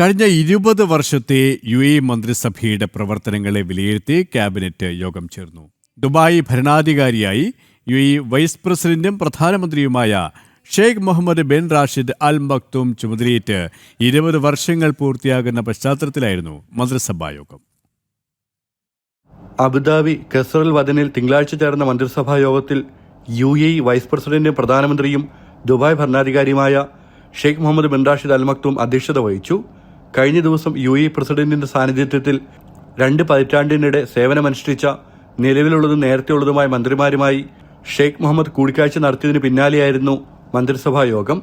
കഴിഞ്ഞ ഇരുപത് വർഷത്തെ യു എ മന്ത്രിസഭയുടെ പ്രവർത്തനങ്ങളെ വിലയിരുത്തി ക്യാബിനറ്റ് യോഗം ചേർന്നു. ദുബായ് ഭരണാധികാരിയായി യു എ വൈസ് പ്രസിഡന്റും പ്രധാനമന്ത്രിയുമായ Sheikh Mohammed bin Rashid Al Maktoum ചുമതലയേറ്റ് ഇരുപത് വർഷങ്ങൾ പൂർത്തിയാകുന്ന പശ്ചാത്തലത്തിലായിരുന്നു മന്ത്രിസഭാ യോഗം. അബുദാബി കസറുൽ വദനിൽ തിങ്കളാഴ്ച ചേർന്ന മന്ത്രിസഭാ യോഗത്തിൽ യു എ വൈസ് പ്രസിഡന്റും പ്രധാനമന്ത്രിയും Dubai ഭരണാധികാരിയുമായ Sheikh Mohammed bin Rashid Al Maktoum അധ്യക്ഷത വഹിച്ചു. കഴിഞ്ഞ ദിവസം യു എ പ്രസിഡന്റിന്റെ സാന്നിധ്യത്തിൽ രണ്ട് പതിറ്റാണ്ടിനിടെ സേവനമനുഷ്ഠിച്ച നിലവിലുള്ളതും നേരത്തെയുള്ളതുമായ മന്ത്രിമാരുമായി ഷെയ്ഖ് മുഹമ്മദ് കൂടിക്കാഴ്ച നടത്തിയതിന് പിന്നാലെയായിരുന്നു മന്ത്രിസഭാ യോഗം.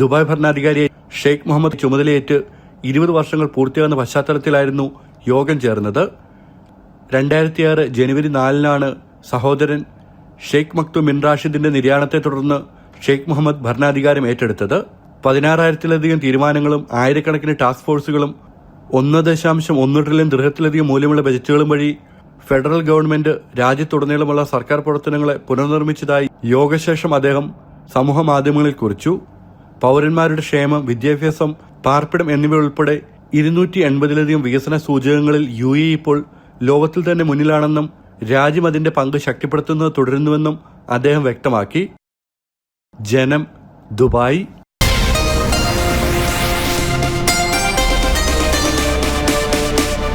ദുബായ് ഭരണാധികാരിയെ ഷെയ്ഖ് മുഹമ്മദ് ചുമതലയേറ്റ് ഇരുപത് വർഷങ്ങൾ പൂർത്തിയാകുന്ന പശ്ചാത്തലത്തിലായിരുന്നു യോഗം ചേർന്നത്. രണ്ടായിരത്തിയാറ് ജനുവരി നാലിനാണ് സഹോദരൻ ഷെയ്ഖ് മക്തു ബിൻ റാഷിദിന്റെ നിര്യാണത്തെ തുടർന്ന് ഷെയ്ഖ് മുഹമ്മദ് ഭരണാധികാരം ഏറ്റെടുത്തത്. പതിനാറായിരത്തിലധികം തീരുമാനങ്ങളും ആയിരക്കണക്കിന് ടാസ്ക് ഫോഴ്സുകളും ഒന്ന് ദശാംശം ഒന്ന് ട്രില്യൺ ദൃഹത്തിലധികം മൂല്യമുള്ള ബജറ്റുകളും വഴി ഫെഡറൽ ഗവൺമെന്റ് രാജ്യത്തുടനീളമുള്ള സർക്കാർ പ്രവർത്തനങ്ങളെ പുനർനിർമ്മിച്ചതായി യോഗശേഷം അദ്ദേഹം സമൂഹ മാധ്യമങ്ങളിൽ കുറിച്ചു. പൗരന്മാരുടെ ക്ഷേമം വിദ്യാഭ്യാസം പാർപ്പിടം എന്നിവ ഉൾപ്പെടെ ഇരുന്നൂറ്റി എൺപതിലധികം വികസന സൂചകങ്ങളിൽ യു എ ഇപ്പോൾ ലോകത്തിൽ തന്നെ മുന്നിലാണെന്നും രാജ്യം അതിന്റെ പങ്ക് ശക്തിപ്പെടുത്തുന്നത് തുടരുന്നുവെന്നും അദ്ദേഹം വ്യക്തമാക്കി. ജനം ദുബായ്